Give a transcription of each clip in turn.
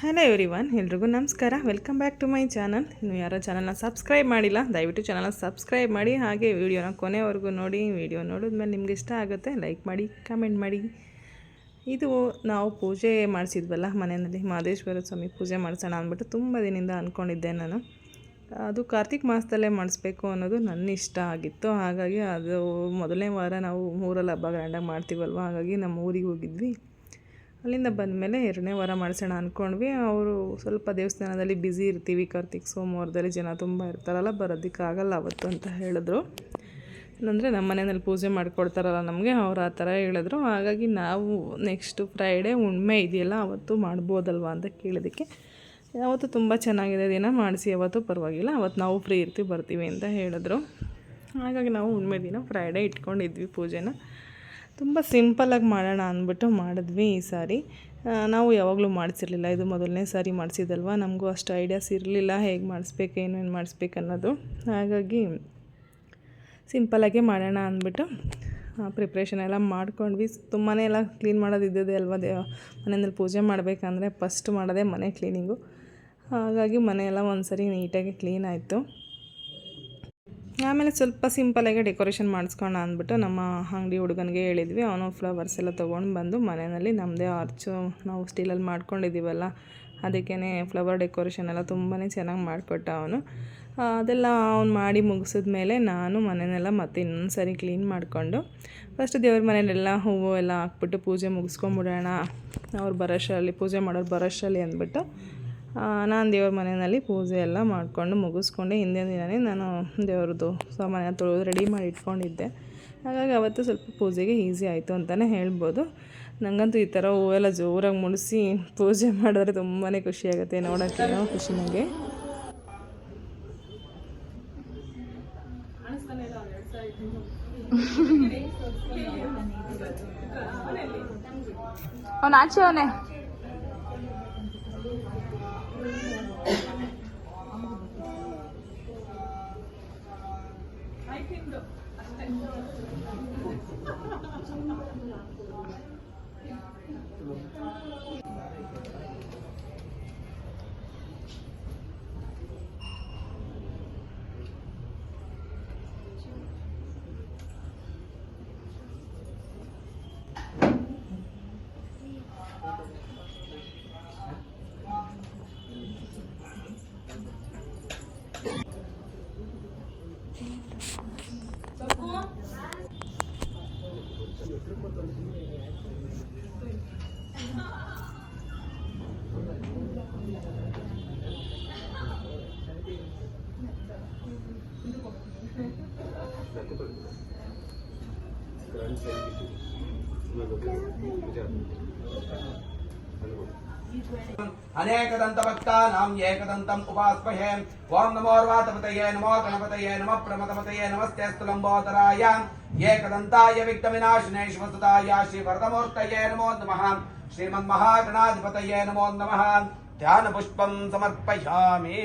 Hello every one ಎಲ್ರಿಗೂ ನಮಸ್ಕಾರ. Welcome back to my channel ಇನ್ನು ಯಾರೋ ಚಾನಲ್ನ ಸಬ್ಸ್ಕ್ರೈಬ್ ಮಾಡಿಲ್ಲ, ದಯವಿಟ್ಟು ಚಾನಲ್ನ ಸಬ್ಸ್ಕ್ರೈಬ್ ಮಾಡಿ, ಹಾಗೆ ವಿಡಿಯೋನ ಕೊನೆವರೆಗೂ ನೋಡಿ ವೀಡಿಯೋ ನೋಡಿದ್ಮೇಲೆ ನಿಮ್ಗೆ ಇಷ್ಟ ಆಗುತ್ತೆ ಲೈಕ್ ಮಾಡಿ ಕಮೆಂಟ್ ಮಾಡಿ. ಇದು ನಾವು ಪೂಜೆ ಮಾಡಿಸಿದ್ವಲ್ಲ, ಮನೆಯಲ್ಲಿ ಮಹದೇಶ್ವರ ಸ್ವಾಮಿ ಪೂಜೆ ಮಾಡಿಸೋಣ ಅಂದ್ಬಿಟ್ಟು ತುಂಬ ದಿನದಿಂದ ಅಂದ್ಕೊಂಡಿದ್ದೆ ನಾನು. ಅದು ಕಾರ್ತಿಕ್ ಮಾಸದಲ್ಲೇ ಮಾಡಿಸ್ಬೇಕು ಅನ್ನೋದು ನನ್ನ ಇಷ್ಟ ಆಗಿತ್ತು. ಹಾಗಾಗಿ ಅದು ಮೊದಲನೇ ವಾರ ನಾವು ಮೂರಲ್ಲಿ ಹಬ್ಬ ಗ್ರ್ಯಾಂಡಾಗಿ ಮಾಡ್ತೀವಲ್ವ? ಹಾಗಾಗಿ ನಮ್ಮ ಊರಿಗೆ ಹೋಗಿದ್ವಿ. ಅಲ್ಲಿಂದ ಬಂದಮೇಲೆ ಎರಡನೇ ವಾರ ಮಾಡಿಸೋಣ ಅಂದ್ಕೊಂಡ್ವಿ ಅವರು ಸ್ವಲ್ಪ ದೇವಸ್ಥಾನದಲ್ಲಿ ಬ್ಯುಸಿ ಇರ್ತೀವಿ. ಕಾರ್ತಿಕ್ ಸೋಮವಾರದಲ್ಲಿ ಜನ ತುಂಬ ಇರ್ತಾರಲ್ಲ ಬರೋದಕ್ಕಾಗಲ್ಲ ಅವತ್ತು ಅಂತ ಹೇಳಿದ್ರು. ಅಂದರೆ ನಮ್ಮ ಮನೆಯಲ್ಲಿ ಪೂಜೆ ಮಾಡಿಕೊಡ್ತಾರಲ್ಲ ನಮಗೆ, ಅವ್ರು ಆ ಥರ ಹೇಳಿದ್ರು. ಹಾಗಾಗಿ ನಾವು ನೆಕ್ಸ್ಟು ಫ್ರೈಡೇ ಉಣ್ಮೆ ಇದೆಯಲ್ಲ, ಅವತ್ತು ಮಾಡ್ಬೋದಲ್ವ ಅಂತ ಕೇಳಿದ್ದಕ್ಕೆ, ಅವತ್ತು ತುಂಬ ಚೆನ್ನಾಗಿದೆ, ದಿನ ಮಾಡಿಸಿ, ಅವತ್ತು ಪರವಾಗಿಲ್ಲ, ಅವತ್ತು ನಾವು ಫ್ರೀ ಇರ್ತೀವಿ, ಬರ್ತೀವಿ ಅಂತ ಹೇಳಿದ್ರು. ಹಾಗಾಗಿ ನಾವು ಹುಣ್ಮೆ ದಿನ ಫ್ರೈಡೇ ಇಟ್ಕೊಂಡಿದ್ವಿ ಪೂಜೆನ. ತುಂಬ ಸಿಂಪಲಾಗಿ ಮಾಡೋಣ ಅಂದ್ಬಿಟ್ಟು ಮಾಡಿದ್ವಿ ಈ ಸಾರಿ. ನಾವು ಯಾವಾಗಲೂ ಮಾಡಿಸಿರ್ಲಿಲ್ಲ. ಇದು ಮೊದಲನೇ ಸಾರಿ ಮಾಡಿಸಿದಲ್ವ? ನಮಗೂ ಅಷ್ಟು ಐಡಿಯಾಸ್ ಇರಲಿಲ್ಲ. ಹೇಗೆ ಮಾಡಿಸ್ಬೇಕು, ಏನೇನು ಮಾಡಿಸ್ಬೇಕು ಅನ್ನೋದು. ಹಾಗಾಗಿ ಸಿಂಪಲ್ಲಾಗೆ ಮಾಡೋಣ ಅಂದ್ಬಿಟ್ಟು ಪ್ರಿಪ್ರೇಷನ್ ಎಲ್ಲ ಮಾಡ್ಕೊಂಡ್ವಿ. ತುಂಬಾ ಎಲ್ಲ ಕ್ಲೀನ್ ಮಾಡೋದು ಇದ್ದದೆ ಅಲ್ವಾ? ದೇವ ಮನೆಯಲ್ಲಿ ಪೂಜೆ ಮಾಡಬೇಕಂದ್ರೆ ಫಸ್ಟ್ ಮಾಡೋದೇ ಮನೆ ಕ್ಲೀನಿಂಗು ಹಾಗಾಗಿ ಮನೆಯೆಲ್ಲ ಒಂದು ಸರಿ ನೀಟಾಗಿ ಕ್ಲೀನ್ ಆಯಿತು. ಆಮೇಲೆ ಸ್ವಲ್ಪ ಸಿಂಪಲಾಗಿ ಡೆಕೋರೇಷನ್ ಮಾಡಿಸ್ಕೋಣ ಅಂದ್ಬಿಟ್ಟು ನಮ್ಮ ಅಂಗಡಿ ಹುಡುಗನಿಗೆ ಹೇಳಿದ್ವಿ. ಅವನು ಫ್ಲವರ್ಸ್ ಎಲ್ಲ ತೊಗೊಂಡು ಬಂದು ಮನೆಯಲ್ಲಿ ನಮ್ಮದೇ ಆರ್ಚು ನಾವು ಸ್ಟೀಲಲ್ಲಿ ಮಾಡ್ಕೊಂಡಿದ್ದೀವಲ್ಲ ಅದಕ್ಕೇ ಫ್ಲವರ್ ಡೆಕೋರೇಷನ್ ಎಲ್ಲ ತುಂಬಾ ಚೆನ್ನಾಗಿ ಮಾಡಿಕೊಟ್ಟ ಅವನು. ಅದೆಲ್ಲ ಅವ್ನು ಮಾಡಿ ಮುಗಿಸಿದ ಮೇಲೆ ನಾನು ಮನೆಯೆಲ್ಲ ಮತ್ತೆ ಇನ್ನೊಂದು ಸರಿ ಕ್ಲೀನ್ ಮಾಡಿಕೊಂಡು ಫಸ್ಟ್ ದೇವ್ರ ಮನೇಲೆಲ್ಲ ಹೂವು ಎಲ್ಲ ಹಾಕ್ಬಿಟ್ಟು ಪೂಜೆ ಮುಗಿಸ್ಕೊಂಬಿಡೋಣ, ಅವ್ರು ಬರೋಷಲ್ಲಿ ಪೂಜೆ ಮಾಡೋರು ಬರೋಷಲ್ಲಿ ಅಂದ್ಬಿಟ್ಟು ನಾನು ದೇವ್ರ ಮನೆಯಲ್ಲಿ ಪೂಜೆ ಎಲ್ಲ ಮಾಡಿಕೊಂಡು ಮುಗಿಸ್ಕೊಂಡೆ. ಹಿಂದಿನ ದಿನವೇ ನಾನು ದೇವ್ರದ್ದು ಸಾಮಾನ್ಯ ತೊಳೆದು ರೆಡಿ ಮಾಡಿ ಇಟ್ಕೊಂಡಿದ್ದೆ. ಹಾಗಾಗಿ ಅವತ್ತು ಸ್ವಲ್ಪ ಪೂಜೆಗೆ ಈಸಿ ಆಯಿತು ಅಂತಲೇ ಹೇಳ್ಬೋದು. ನನಗಂತೂ ಈ ಥರ ಹೂವೆಲ್ಲ ಜೋರಾಗಿ ಮುಡಿಸಿ ಪೂಜೆ ಮಾಡಿದ್ರೆ ತುಂಬಾ ಖುಷಿಯಾಗುತ್ತೆ ನೋಡೋಕ್ಕೆ ಖುಷಿ ನನಗೆ ಅವ್ನು ಆಚೆ ಅವನೇ. I think the 그런 생각이 들어요. 그거 그냥 అనేకదంత భక్తానాం ఏకదంతం ఉపాస్మహే. ఓం నమోర్వాతపతయే నమో గణపతయే నమ ప్రమదపతయే నమస్తేస్తు లంబోదరాయ ఏకదంతాయ విఘ్న వినాశినే శివసుదాయ శ్రీ వరదమూర్తయే నమో నమ. శ్రీమన్మహాగణాధిపతయే నమో నమ. ధ్యాన పుష్పం సమర్పయామి.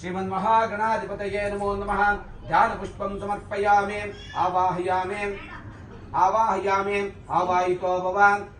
శ్రీమన్మహాగణాధిపతయే నమో నమ. ధ్యాన పుష్పం సమర్పయామి. ఆవాహయామి. ఆవాహయామి. ఆవాహితో భవాన్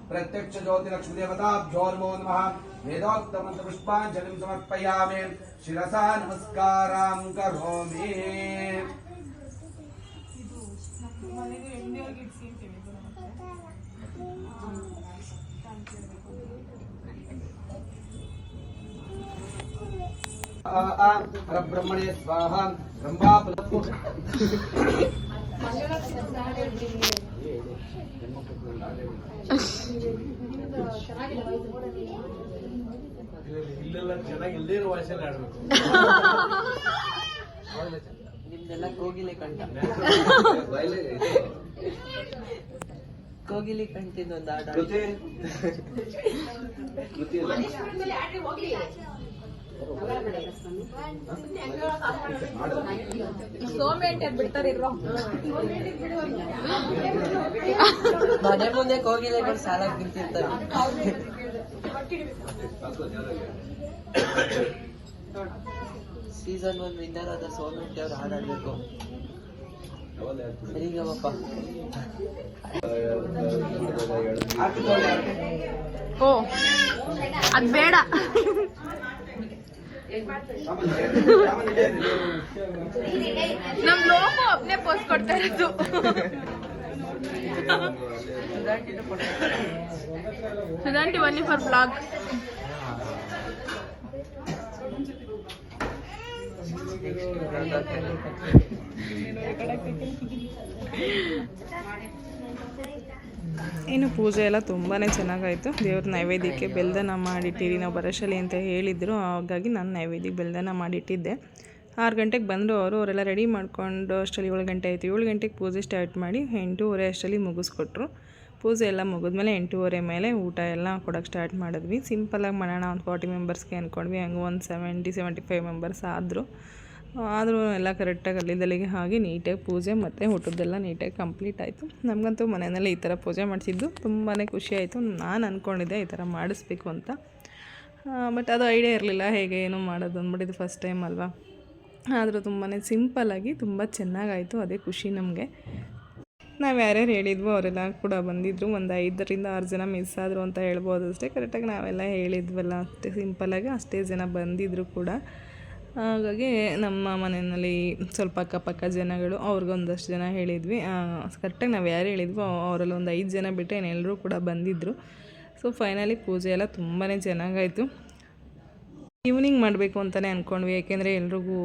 प्रत्यक्ष ज्योतिलक्ष्मीदेवता नमो नमः। वेदोक्त मंत्र पुष्पांजलि समर्पयामि। शिरसा नमस्कारां करोमि। ब्रह्मणे स्वाहा। ब्रह्मा ಇಲ್ಲೆಲ್ಲ ಚೆನ್ನಾಗಿ ಇಲ್ಲದೇ ಇರೋ ವಾಯ್ಸಲ್ಲಿ ಆಡ್ಬೇಕು ನಿಮ್ದೆಲ್ಲ ಕೋಗಿಲೆ ಕಂಠ. ಕೋಗಿಲಿ ಕಂಠಿನ ಒಂದು ಹಾಡು ಕೃತಿ ಬಿಡ್ತಾರೆ ಇಲ್ಲ. ಮನೆ ಮುಂದೆ ಕೋಗಿಲೆಗಳು ಸಾಲಾಗಿ ನಿಂತಿರ್ತವೆ ಸೀಸನ್ ಒನ್ ವಿನ್ನರ್ ಆದ ಸೋಮೆಂಟಿ ಅವ್ರು ಹಾಡಾಡ್ಬೇಕು. ಓ, ಅದು ಬೇಡ ನಮ್ಮ ಲೋಗೋ ಒಬ್ಬನೇ ಪೋಸ್ಟ್ ಕೊಡ್ತಾ ಇರೋದು. ಸುಧಾಂಟಿ ಒನ್ಲಿ ಫಾರ್ ಬ್ಲಾಗ್ ಇನ್ನು ಪೂಜೆ ಎಲ್ಲ ತುಂಬಾ ಚೆನ್ನಾಗಾಯಿತು. ದೇವ್ರ ನೈವೇದ್ಯಕ್ಕೆ ಬೆಲ್ದನ ಮಾಡಿಟ್ಟಿರಿ, ನಾವು ಬರಶಲಿ ಅಂತ ಹೇಳಿದರು. ಹಾಗಾಗಿ ನಾನು ನೈವೇದ್ಯಕ್ಕೆ ಬೆಲ್ದನ ಮಾಡಿಟ್ಟಿದ್ದೆ. ಆರು ಗಂಟೆಗೆ ಬಂದರು ಅವರು, ಅವರೆಲ್ಲ ರೆಡಿ ಮಾಡಿಕೊಂಡು ಅಷ್ಟರಲ್ಲಿ ಏಳು ಗಂಟೆ ಆಯಿತು. ಏಳು ಗಂಟೆಗೆ ಪೂಜೆ ಸ್ಟಾರ್ಟ್ ಮಾಡಿ ಎಂಟೂವರೆ ಅಷ್ಟರಲ್ಲಿ ಮುಗಿಸ್ಕೊಟ್ರು. ಪೂಜೆ ಎಲ್ಲ ಮುಗಿದ್ಮೇಲೆ ಎಂಟೂವರೆ ಮೇಲೆ ಊಟ ಎಲ್ಲ ಕೊಡೋಕ್ಕೆ ಸ್ಟಾರ್ಟ್ ಮಾಡಿದ್ವಿ. ಸಿಂಪಲಾಗಿ ಮಾಡೋಣ ಒಂದು ಫಾರ್ಟಿ ಮೆಂಬರ್ಸ್ಗೆ ಅಂದ್ಕೊಂಡ್ವಿ ಹಂಗೆ ಒಂದು ಸೆವೆಂಟಿ ಸೆವೆಂಟಿ ಫೈವ್ ಮೆಂಬರ್ಸ್ ಆದರು. ಆದರೂ ಎಲ್ಲ ಕರೆಕ್ಟಾಗಿ ಅಲ್ಲಿದ್ದಲ್ಲಿಗೆ ಹಾಗೆ ನೀಟಾಗಿ ಪೂಜೆ ಮತ್ತು ಊಟದ್ದೆಲ್ಲ ನೀಟಾಗಿ ಕಂಪ್ಲೀಟ್ ಆಯಿತು. ನಮಗಂತೂ ಮನೆಯಲ್ಲಿ ಈ ಥರ ಪೂಜೆ ಮಾಡಿಸಿದ್ದು. ತುಂಬಾ ಖುಷಿ ಆಯಿತು. ನಾನು ಅಂದ್ಕೊಂಡಿದ್ದೆ ಈ ಥರ ಮಾಡಿಸ್ಬೇಕು ಅಂತ. ಬಟ್ ಅದು ಐಡಿಯಾ ಇರಲಿಲ್ಲ. ಹೇಗೆ, ಏನು ಮಾಡೋದು ಅಂದ್ಬಿಟ್ಟಿದ್ದು ಫಸ್ಟ್ ಟೈಮ್ ಅಲ್ವಾ? ಆದರೂ ತುಂಬಾ ಸಿಂಪಲ್ಲಾಗಿ ತುಂಬ ಚೆನ್ನಾಗಾಯಿತು. ಅದೇ ಖುಷಿ ನಮಗೆ. ನಾವು ಯಾರ್ಯಾರು ಹೇಳಿದ್ವೋ ಅವರೆಲ್ಲ ಕೂಡ ಬಂದಿದ್ದರು ಒಂದು ಐದರಿಂದ ಆರು ಜನ ಮಿಸ್ ಆದರು ಅಂತ ಹೇಳ್ಬೋದು ಅಷ್ಟೇ. ಕರೆಕ್ಟಾಗಿ ನಾವೆಲ್ಲ ಹೇಳಿದ್ವಲ್ಲ. ಅಷ್ಟೇ ಸಿಂಪಲ್ಲಾಗಿ ಅಷ್ಟೇ ಜನ ಬಂದಿದ್ದರು ಕೂಡ. ಹಾಗಾಗಿ ನಮ್ಮ ಮನೆಯಲ್ಲಿ ಸ್ವಲ್ಪ ಅಕ್ಕಪಕ್ಕ ಜನಗಳು ಅವ್ರಿಗೊಂದಷ್ಟು ಜನ ಹೇಳಿದ್ವಿ. ಕರೆಕ್ಟಾಗಿ ನಾವು ಯಾರು ಹೇಳಿದ್ವೋ ಅವರಲ್ಲಿ ಒಂದು ಐದು ಜನ ಬಿಟ್ಟರೆ ಎಲ್ಲರೂ ಕೂಡ ಬಂದಿದ್ದರು ಸೊ ಫೈನಲಿ ಪೂಜೆ ಎಲ್ಲ ತುಂಬಾ ಚೆನ್ನಾಗಾಯಿತು. ಈವ್ನಿಂಗ್ ಮಾಡಬೇಕು ಅಂತಲೇ ಅಂದ್ಕೊಂಡ್ವಿ ಯಾಕೆಂದರೆ ಎಲ್ರಿಗೂ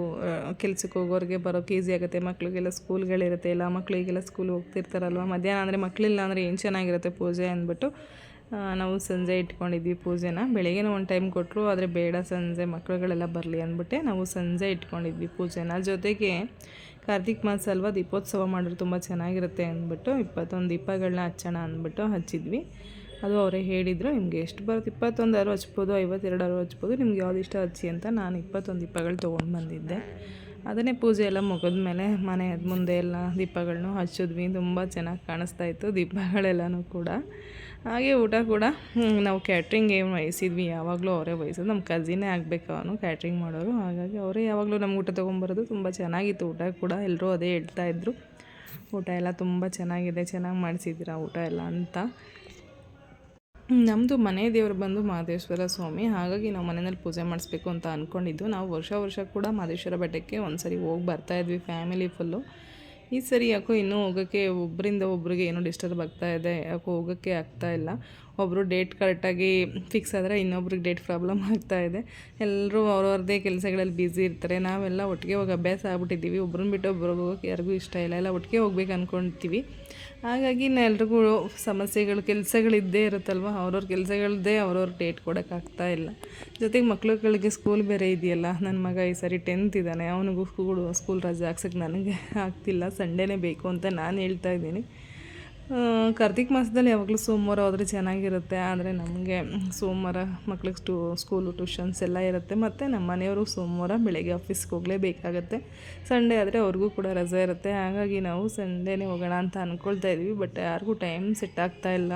ಕೆಲಸಕ್ಕೆ ಹೋಗೋರಿಗೆ ಬರೋಕ್ಕೆ ಈಸಿ ಆಗುತ್ತೆ. ಮಕ್ಳಿಗೆಲ್ಲ ಸ್ಕೂಲ್ಗಳಿರುತ್ತೆ ಎಲ್ಲ ಮಕ್ಕಳಿಗೆಲ್ಲ ಸ್ಕೂಲ್ ಹೋಗ್ತಿರ್ತಾರಲ್ವ? ಮಧ್ಯಾಹ್ನ ಅಂದರೆ ಮಕ್ಕಳಿಲ್ಲ ಅಂದರೆ ಏನು ಚೆನ್ನಾಗಿರುತ್ತೆ ಪೂಜೆ ಅಂದ್ಬಿಟ್ಟು. ನಾವು ಸಂಜೆ ಇಟ್ಕೊಂಡಿದ್ವಿ ಪೂಜೆನ. ಬೆಳಗ್ಗೆನ ಒಂದು ಟೈಮ್ ಕೊಟ್ಟರು ಆದರೆ ಬೇಡ ಸಂಜೆ ಮಕ್ಕಳುಗಳೆಲ್ಲ ಬರಲಿ ಅಂದ್ಬಿಟ್ಟೆ ನಾವು ಸಂಜೆ ಇಟ್ಕೊಂಡಿದ್ವಿ ಪೂಜೆನ. ಜೊತೆಗೆ ಕಾರ್ತಿಕ್ ಮಾಸ ದೀಪೋತ್ಸವ ಮಾಡಿದ್ರು ತುಂಬ ಚೆನ್ನಾಗಿರುತ್ತೆ ಅಂದ್ಬಿಟ್ಟು ಇಪ್ಪತ್ತೊಂದು ದೀಪಗಳನ್ನ ಹಚ್ಚೋಣ ಅಂದ್ಬಿಟ್ಟು ಹಚ್ಚಿದ್ವಿ. ಅದು ಅವರೇ ಹೇಳಿದರು, ನಿಮಗೆ ಎಷ್ಟು ಬರುತ್ತೆ? ಇಪ್ಪತ್ತೊಂದು ಅರು ಹಚ್ಬೋದು, ಐವತ್ತೆರಡು ಅರು ಹಚ್ಬೋದು, ನಿಮ್ಗೆ ಯಾವ್ದು ಇಷ್ಟ ಹಚ್ಚಿ ಅಂತ ನಾನು ಇಪ್ಪತ್ತೊಂದು ದೀಪಗಳು ತೊಗೊಂಡು ಬಂದಿದ್ದೆ. ಅದನ್ನೇ ಪೂಜೆ ಎಲ್ಲ ಮುಗಿದ್ಮೇಲೆ ಮನೆ ಮುಂದೆ ಎಲ್ಲ ದೀಪಗಳನ್ನೂ ಹಚ್ಚಿದ್ವಿ. ತುಂಬ ಚೆನ್ನಾಗಿ ಕಾಣಿಸ್ತಾ ಇತ್ತು ದೀಪಗಳೆಲ್ಲನೂ ಕೂಡ. ಹಾಗೆ ಊಟ ಕೂಡ ನಾವು ಕ್ಯಾಟ್ರಿಂಗ್ ಏನು ವಹಿಸಿದ್ವಿ, ಯಾವಾಗಲೂ ಅವರೇ ವಹಿಸೋದು. ನಮ್ಮ ಕಝಿನೇ ಆಗಬೇಕು, ಅವನು ಕ್ಯಾಟ್ರಿಂಗ್ ಮಾಡೋರು. ಹಾಗಾಗಿ ಅವರೇ ಯಾವಾಗಲೂ ನಮ್ಗೆ ಊಟ ತೊಗೊಂಬರೋದು ತುಂಬ ಚೆನ್ನಾಗಿತ್ತು. ಊಟ ಕೂಡ ಎಲ್ಲರೂ ಅದೇ ಹೇಳ್ತಾ ಇದ್ರು. ಊಟ ಎಲ್ಲ ತುಂಬ ಚೆನ್ನಾಗಿದೆ, ಚೆನ್ನಾಗಿ ಮಾಡಿಸಿದ್ದೀರಾ ಊಟ ಎಲ್ಲ ಅಂತ. ನಮ್ಮದು ಮನೆ ದೇವರು ಬಂದು ಮಹದೇಶ್ವರ ಸ್ವಾಮಿ. ಹಾಗಾಗಿ ನಾವು ಮನೆಯಲ್ಲಿ ಪೂಜೆ ಮಾಡಿಸ್ಬೇಕು ಅಂತ ಅಂದ್ಕೊಂಡಿದ್ದು ನಾವು ವರ್ಷ ವರ್ಷ ಕೂಡ ಮಹದೇಶ್ವರ ಬೆಟ್ಟಕ್ಕೆ ಒಂದು ಸರಿ ಹೋಗಿ ಬರ್ತಾ ಇದ್ವಿ ಫ್ಯಾಮಿಲಿ ಫುಲ್ಲು ಈ ಸರಿ ಯಾಕೋ ಇನ್ನೂ ಹೋಗೋಕ್ಕೆ ಒಬ್ಬರಿಂದ ಒಬ್ರಿಗೆ ಏನೋ ಡಿಸ್ಟರ್ಬ್ ಆಗ್ತಾ ಇದೆ, ಯಾಕೋ ಹೋಗೋಕ್ಕೆ ಆಗ್ತಾ ಇಲ್ಲ. ಒಬ್ಬರು ಡೇಟ್ ಕರೆಕ್ಟಾಗಿ ಫಿಕ್ಸ್ ಆದರೆ ಇನ್ನೊಬ್ರಿಗೆ ಡೇಟ್ ಪ್ರಾಬ್ಲಮ್ ಆಗ್ತಾ ಇದೆ. ಎಲ್ಲರೂ ಅವ್ರವ್ರದ್ದೇ ಕೆಲಸಗಳಲ್ಲಿ ಬ್ಯುಸಿ ಇರ್ತಾರೆ. ನಾವೆಲ್ಲ ಒಟ್ಟಿಗೆ ಹೋಗಿ ಅಭ್ಯಾಸ ಆಗ್ಬಿಟ್ಟಿದ್ದೀವಿ. ಒಬ್ರನ್ನ ಬಿಟ್ಟು ಒಬ್ರಿಗೆ ಹೋಗೋಕ್ಕೆ ಯಾರಿಗೂ ಇಷ್ಟ ಇಲ್ಲ. ಎಲ್ಲ ಒಟ್ಟಿಗೆ ಹೋಗ್ಬೇಕು ಅಂದ್ಕೊಳ್ತೀವಿ ಹಾಗಾಗಿ ನಾ ಎಲ್ರಿಗೂ ಸಮಸ್ಯೆಗಳು ಕೆಲಸಗಳಿದ್ದೇ ಇರುತ್ತಲ್ವ? ಅವ್ರವ್ರ ಕೆಲಸಗಳದ್ದೇ ಅವ್ರವ್ರ ಡೇಟ್ ಕೊಡೋಕ್ಕಾಗ್ತಾ ಇಲ್ಲ. ಜೊತೆಗೆ ಮಕ್ಳುಗಳಿಗೆ ಸ್ಕೂಲ್ ಬೇರೆ ಇದೆಯಲ್ಲ? ನನ್ನ ಮಗ ಈ ಸರಿ ಟೆಂತ್ ಇದ್ದಾನೆ. ಅವನಿಗೂ ಸ್ಕೂಲ್ ಸ್ಕೂಲ್ ರಜೆ ಹಾಕ್ಸೋಕ್ಕೆ ನನಗೆ ಆಗ್ತಿಲ್ಲ. ಸಂಡೇನೇ ಬೇಕು ಅಂತ ನಾನು ಹೇಳ್ತಾ ಇದ್ದೀನಿ. ಕಾರ್ತಿಕ್ ಮಾಸದಲ್ಲಿ ಯಾವಾಗಲೂ ಸೋಮವಾರ ಹೋದರೆ ಚೆನ್ನಾಗಿರುತ್ತೆ, ಆದರೆ ನಮಗೆ ಸೋಮವಾರ ಮಕ್ಳಿಗೆ ಸ್ಟೂ ಸ್ಕೂಲು ಟ್ಯೂಷನ್ಸ್ ಎಲ್ಲ ಇರುತ್ತೆ, ಮತ್ತು ನಮ್ಮ ಮನೆಯವರು ಸೋಮವಾರ ಬೆಳಗ್ಗೆ ಆಫೀಸ್ಗೆ ಹೋಗಲೇಬೇಕಾಗತ್ತೆ ಸಂಡೇ ಆದರೆ ಅವ್ರಿಗೂ ಕೂಡ ರಜೆ ಇರುತ್ತೆ, ಹಾಗಾಗಿ ನಾವು ಸಂಡೇನೇ ಹೋಗೋಣ ಅಂತ ಅಂದ್ಕೊಳ್ತಾ ಇದ್ದೀವಿ ಬಟ್ ಯಾರಿಗೂ ಟೈಮ್ ಸೆಟ್ ಆಗ್ತಾ ಇಲ್ಲ.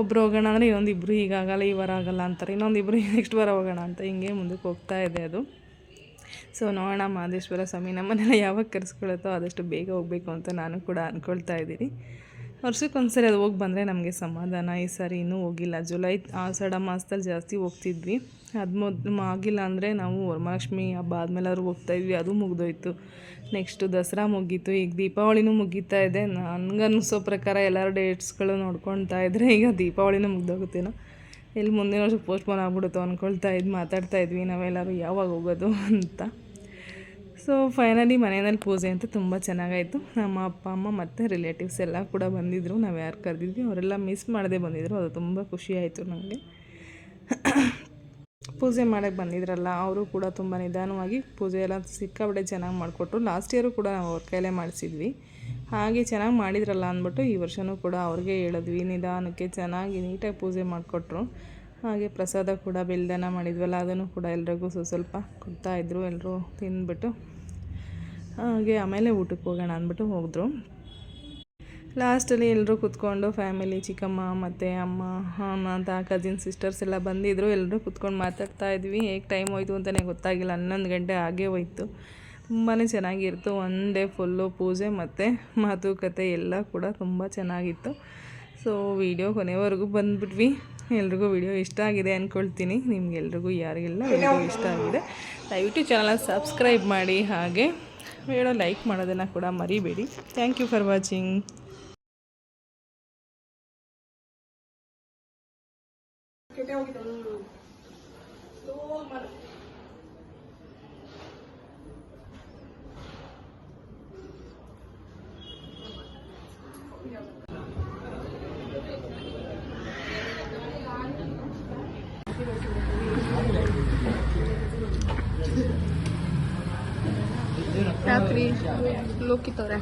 ಒಬ್ಬರು ಹೋಗೋಣ ಅಂದರೆ ಇನ್ನೊಂದಿಬ್ಬರು ಈಗಾಗಲ್ಲ ಈ ವಾರ ಆಗಲ್ಲ ಅಂತಾರೆ, ಇನ್ನೊಂದು ಇಬ್ಬರು ನೆಕ್ಸ್ಟ್ ವಾರ ಹೋಗೋಣ ಅಂತ ಹಿಂಗೆ ಮುಂದಕ್ಕೆ ಹೋಗ್ತಾ ಇದೆ ಅದು. ಸೊ ನೋಡೋಣ ಮಹದೇಶ್ವರ ಸ್ವಾಮಿ ನಮ್ಮನ್ನೆಲ್ಲ ಯಾವಾಗ ಕರೆಸ್ಕೊಳ್ಳುತ್ತೋ ಆದಷ್ಟು ಬೇಗ ಹೋಗಬೇಕು ಅಂತ ನಾನು ಕೂಡ ಅಂದ್ಕೊಳ್ತಾ ಇದ್ದೀನಿ. ವರ್ಷಕ್ಕೊಂದ್ಸರಿ ಅದು ಹೋಗಿ ಬಂದರೆ ನಮಗೆ ಸಮಾಧಾನ. ಈ ಸಾರಿ ಇನ್ನೂ ಹೋಗಿಲ್ಲ. ಜುಲೈ ಆಷಾಢ ಮಾಸದಲ್ಲಿ ಜಾಸ್ತಿ ಹೋಗ್ತಿದ್ವಿ. ಅದು ಮೊದಲು ಆಗಿಲ್ಲ ಅಂದರೆ ನಾವು ವರಮಹಾಲಕ್ಷ್ಮಿ ಹಬ್ಬ ಆದಮೇಲೆ ಆದ್ರೂ ಹೋಗ್ತಾಯಿದ್ವಿ ಅದು ಮುಗಿದೋಯ್ತು. ನೆಕ್ಸ್ಟು ದಸರಾ ಮುಗೀತು. ಈಗ ದೀಪಾವಳಿನೂ ಮುಗೀತಾ ಇದೆ. ನನಗನ್ನಿಸೋ ಪ್ರಕಾರ ಎಲ್ಲರ ಡೇಟ್ಸ್ಗಳು ನೋಡ್ಕೊಳ್ತಾ ಇದ್ದರೆ ಈಗ ದೀಪಾವಳಿನೂ ಮುಗ್ದೋಗುತ್ತೇನೋ. ಎಲ್ಲಿ ಮುಂದಿನ ವರ್ಷ ಪೋಸ್ಟ್ಪೋನ್ ಆಗ್ಬಿಡುತ್ತೋ ಅಂದ್ಕೊಳ್ತಾ ಇದ್ದು ಮಾತಾಡ್ತಾ ಇದ್ವಿ. ನಾವೆಲ್ಲರೂ ಯಾವಾಗ ಹೋಗೋದು ಅಂತ. ಸೊ ಫೈನಲಿ ಮನೆಯಲ್ಲಿ ಪೂಜೆ ಅಂತ ತುಂಬ ಚೆನ್ನಾಗಾಯಿತು. ನಮ್ಮ ಅಪ್ಪ, ಅಮ್ಮ ಮತ್ತು ರಿಲೇಟಿವ್ಸ್ ಎಲ್ಲ ಕೂಡ ಬಂದಿದ್ದರು ನಾವು ಯಾರು ಕರೆದಿದ್ವಿ, ಅವರೆಲ್ಲ ಮಿಸ್ ಮಾಡದೆ ಬಂದಿದ್ದರು ಅದು ತುಂಬ ಖುಷಿ ಆಯಿತು ನನಗೆ ಪೂಜೆ ಮಾಡೋಕ್ಕೆ ಬಂದಿದ್ರಲ್ಲ, ಅವರು ಕೂಡ ತುಂಬ ನಿಧಾನವಾಗಿ ಪೂಜೆ ಎಲ್ಲ ಸಿಕ್ಕಾಪಟ್ಟೆ ಚೆನ್ನಾಗಿ ಮಾಡಿಕೊಟ್ರು. ಲಾಸ್ಟ್ ಇಯರು ಕೂಡ ನಾವು ಅವ್ರ ಕೈಲೇ ಮಾಡಿಸಿದ್ವಿ. ಹಾಗೆ ಚೆನ್ನಾಗಿ ಮಾಡಿದ್ರಲ್ಲ ಅಂದ್ಬಿಟ್ಟು ಈ ವರ್ಷವೂ ಕೂಡ ಅವ್ರಿಗೆ ಹೇಳಿದ್ವಿ. ನಿಧಾನಕ್ಕೆ ಚೆನ್ನಾಗಿ ನೀಟಾಗಿ ಪೂಜೆ ಮಾಡಿಕೊಟ್ರು. ಹಾಗೆ ಪ್ರಸಾದ ಕೂಡ, ಬೆಲ್ದನ ಮಾಡಿದ್ವಲ್ಲ, ಅದನ್ನು ಕೂಡ ಎಲ್ರಿಗೂ ಸ್ವಲ್ಪ ಸ್ವಲ್ಪ ಕೊಡ್ತಾಯಿದ್ರು ಎಲ್ಲರೂ ತಿಂದ್ಬಿಟ್ಟು ಹಾಗೆ ಆಮೇಲೆ ಊಟಕ್ಕೆ ಹೋಗೋಣ ಅಂದ್ಬಿಟ್ಟು ಹೋದರು. ಲಾಸ್ಟಲ್ಲಿ ಎಲ್ಲರೂ ಕೂತ್ಕೊಂಡು ಫ್ಯಾಮಿಲಿ, ಚಿಕ್ಕಮ್ಮ ಮತ್ತು ಅಮ್ಮ ಅಂತ ಕಸಿನ್ ಸಿಸ್ಟರ್ಸ್ ಎಲ್ಲ ಬಂದಿದ್ದರು ಎಲ್ಲರೂ ಕೂತ್ಕೊಂಡು ಮಾತಾಡ್ತಾ ಇದ್ವಿ. ಹೇಗೆ ಟೈಮ್ ಹೋಯ್ತು ಅಂತಲೇ ಗೊತ್ತಾಗಿಲ್ಲ. ಹನ್ನೊಂದು ಗಂಟೆ ಆಗೇ ಹೋಯ್ತು. ತುಂಬಾ ಚೆನ್ನಾಗಿತ್ತು ಒನ್ ಡೇ ಫುಲ್ಲು ಪೂಜೆ ಮತ್ತು ಮಾತುಕತೆ ಎಲ್ಲ ಕೂಡ ತುಂಬ ಚೆನ್ನಾಗಿತ್ತು. ಸೊ ವಿಡಿಯೋ ಕೊನೆವರೆಗೂ ಬಂದುಬಿಟ್ವಿ. ಎಲ್ರಿಗೂ ವಿಡಿಯೋ ಇಷ್ಟ ಆಗಿದೆ ಅಂದ್ಕೊಳ್ತೀನಿ ನಿಮಗೆಲ್ರಿಗೂ, ಯಾರಿಗೆಲ್ಲ ವಿಡಿಯೋ ಇಷ್ಟ ಆಗಿದೆ, ದಯವಿಟ್ಟು ಚಾನಲ್ ಸಬ್ಸ್ಕ್ರೈಬ್ ಮಾಡಿ. ಹಾಗೆ ವಿಡಿಯೋ ಲೈಕ್ ಮಾಡೋದನ್ನು ಕೂಡ ಮರಿಬೇಡಿ. ಥ್ಯಾಂಕ್ ಯು ಫಾರ್ ವಾಚಿಂಗ್ ರಾತ್ರಿ ಲೋಕಿತವ್ರೆ.